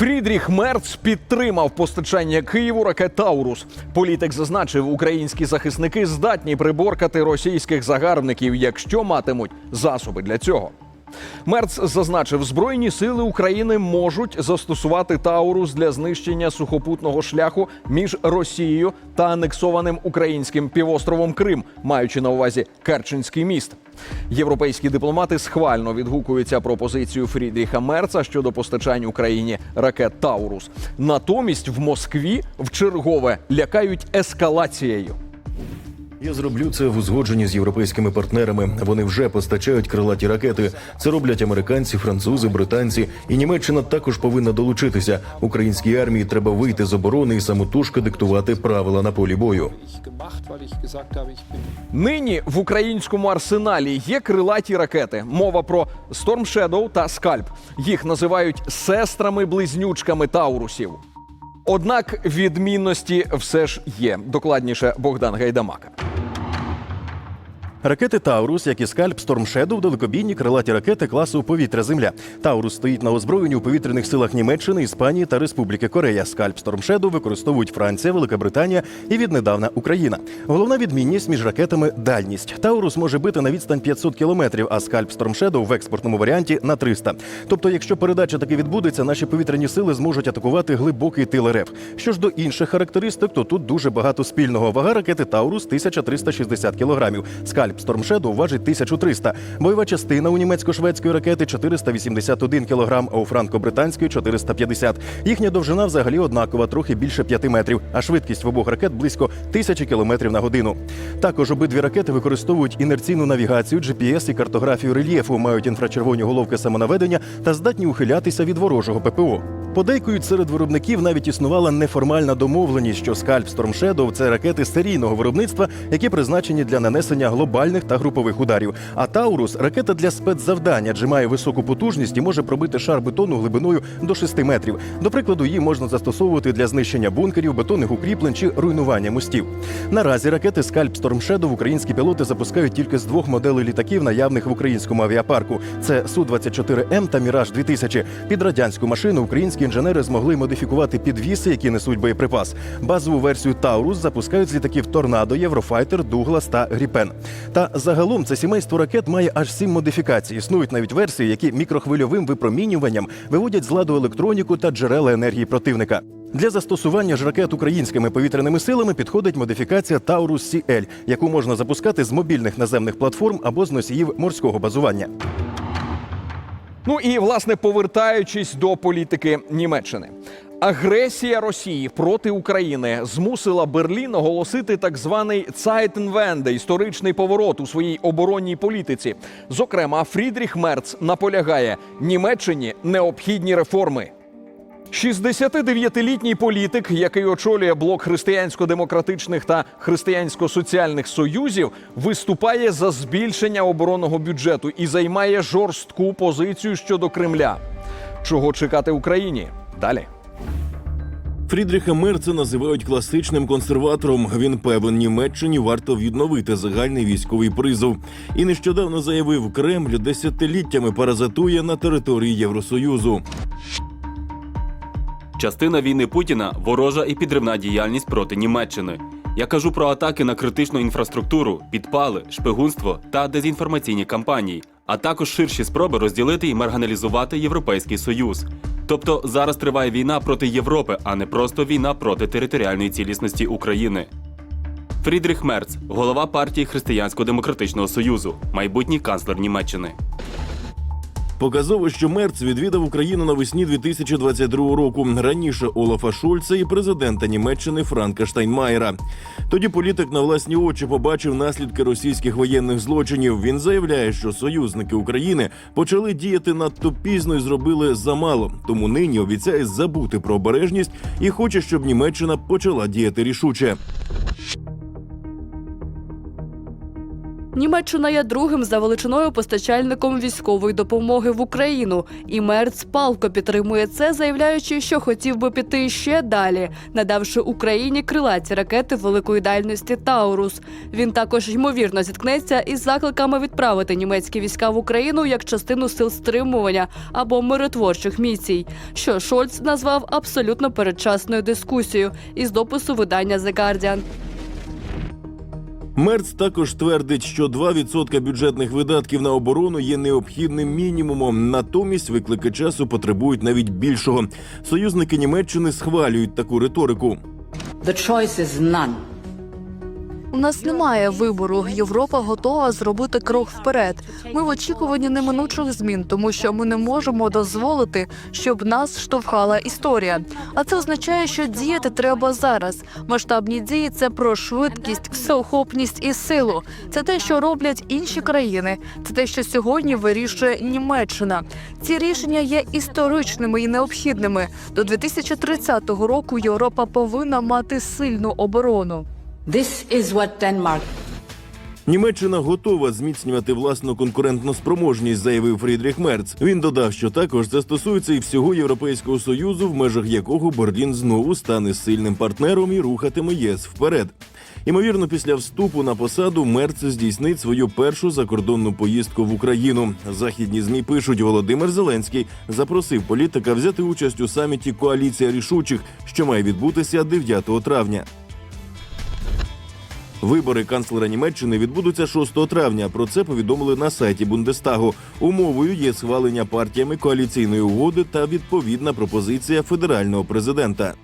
Фрідріх Мерц підтримав постачання Києву ракет Таурус. Політик зазначив, українські захисники здатні приборкати російських загарбників, якщо матимуть засоби для цього. Мерц зазначив, збройні сили України можуть застосувати Таурус для знищення сухопутного шляху між Росією та анексованим українським півостровом Крим, маючи на увазі Керченський міст. Європейські дипломати схвально відгукуються про позицію Фрідріха Мерца щодо постачань Україні ракет Таурус. Натомість в Москві чергове лякають ескалацією. Я зроблю це в узгодженні з європейськими партнерами. Вони вже постачають крилаті ракети. Це роблять американці, французи, британці. І Німеччина також повинна долучитися. Українській армії треба вийти з оборони і самотужки диктувати правила на полі бою. Нині в українському арсеналі є крилаті ракети. Мова про Storm Shadow та Скальп. Їх називають сестрами-близнючками Таурусів. Однак відмінності все ж є. Докладніше Богдан Гайдамака. Ракети Таурус, як і скальп Storm Shadow, далекобійні крилаті ракети класу повітря Земля. Таурус стоїть на озброєнні у повітряних силах Німеччини, Іспанії та Республіки Корея. Скальп Storm Shadow використовують Франція, Велика Британія і віднедавна Україна. Головна відмінність між ракетами дальність. Таурус може бити на відстань 500 кілометрів, а скальп Storm Shadow в експортному варіанті на 300. Тобто, якщо передача таки відбудеться, наші повітряні сили зможуть атакувати глибокий тил РФ. Що ж до інших характеристик, то тут дуже багато спільного. Вага ракети Таурус 1360 кілограмів. Скальп Storm Shadow важить 1300. Бойова частина у німецько-шведської ракети 481 кілограм, а у франко-британської 450. Їхня довжина взагалі однакова, трохи більше 5 метрів, а швидкість в обох ракет близько 1000 кілометрів на годину. Також обидві ракети використовують інерційну навігацію, GPS і картографію рельєфу, мають інфрачервоні головки самонаведення та здатні ухилятися від ворожого ППО. Подейкують серед виробників навіть існувала неформальна домовленість, що скальп Storm Shadow – це ракети серійного виробництва, які призначені для нанесення глобальних та групових ударів. А Таурус ракета для спецзавдань, адже має високу потужність і може пробити шар бетону глибиною до 6 метрів. До прикладу, її можна застосовувати для знищення бункерів, бетонних укріплень чи руйнування мостів. Наразі ракети скальп Shadow українські пілоти запускають тільки з двох моделей літаків, наявних в українському авіапарку. Це су 24 М та Міраж 2000 Під радянську машину українські інженери змогли модифікувати підвіси, які несуть боєприпас. Базову версію Таурус запускають з літаків Торнадо, Єврофайтер, Дуглас та Гріпен. Та загалом це сімейство ракет має аж сім модифікацій. Існують навіть версії, які мікрохвильовим випромінюванням виводять з ладу електроніку та джерела енергії противника. Для застосування ж ракет українськими повітряними силами підходить модифікація Таурус CL, яку можна запускати з мобільних наземних платформ або з носіїв морського базування. Ну і власне повертаючись до політики Німеччини. Агресія Росії проти України змусила Берлін оголосити так званий Zeitenwende – історичний поворот у своїй оборонній політиці. Зокрема, Фрідріх Мерц наполягає, Німеччині необхідні реформи. 69-літній політик, який очолює блок християнсько-демократичних та християнсько-соціальних союзів, виступає за збільшення оборонного бюджету і займає жорстку позицію щодо Кремля. Чого чекати Україні? Далі. Фрідріха Мерца називають класичним консерватором. Він певен, Німеччині варто відновити загальний військовий призов. І нещодавно заявив, Кремль десятиліттями паразитує на території Євросоюзу. Частина війни Путіна ворожа і підривна діяльність проти Німеччини. Я кажу про атаки на критичну інфраструктуру, підпали, шпигунство та дезінформаційні кампанії, а також ширші спроби розділити і марганалізувати Європейський Союз. Тобто зараз триває війна проти Європи, а не просто війна проти територіальної цілісності України. Фрідріх Мерц, голова партії Християнсько-демократичного союзу, майбутній канцлер Німеччини. Показово, що Мерц відвідав Україну навесні 2022 року. Раніше Олафа Шольца і президента Німеччини Франка Штайнмаєра. Тоді політик на власні очі побачив наслідки російських воєнних злочинів. Він заявляє, що союзники України почали діяти надто пізно і зробили замало. Тому нині обіцяє забути про обережність і хоче, щоб Німеччина почала діяти рішуче. Німеччина є другим за величиною постачальником військової допомоги в Україну, і Мерц палко підтримує це, заявляючи, що хотів би піти ще далі, надавши Україні крилаті ракети великої дальності Таурус. Він також ймовірно зіткнеться із закликами відправити німецькі війська в Україну як частину сил стримування або миротворчих місій, що Шольц назвав абсолютно передчасною дискусією із допису видання The Guardian. Мерц також твердить, що 2% бюджетних видатків на оборону є необхідним мінімумом. Натомість виклики часу потребують навіть більшого. Союзники Німеччини схвалюють таку риторику. The choice is none. У нас немає вибору. Європа готова зробити крок вперед. Ми в очікуванні неминучих змін, тому що ми не можемо дозволити, щоб нас штовхала історія. А це означає, що діяти треба зараз. Масштабні дії це про швидкість, всеохопність і силу. Це те, що роблять інші країни. Це те, що сьогодні вирішує Німеччина. Ці рішення є історичними і необхідними. До 2030 року Європа повинна мати сильну оборону. This is what Denmark Німеччина готова зміцнювати власну конкурентну спроможність, заявив Фрідріх Мерц. Він додав, що також це стосується і всього Європейського союзу, в межах якого Берлін знову стане сильним партнером і рухатиме ЄС вперед. Імовірно, після вступу на посаду Мерц здійснить свою першу закордонну поїздку в Україну. Західні змі пишуть, Володимир Зеленський запросив політика взяти участь у саміті Коаліція рішучих, що має відбутися 9 травня. Вибори канцлера Німеччини відбудуться 6 травня. Про це повідомили на сайті Бундестагу. Умовою є схвалення партіями коаліційної угоди та відповідна пропозиція федерального президента.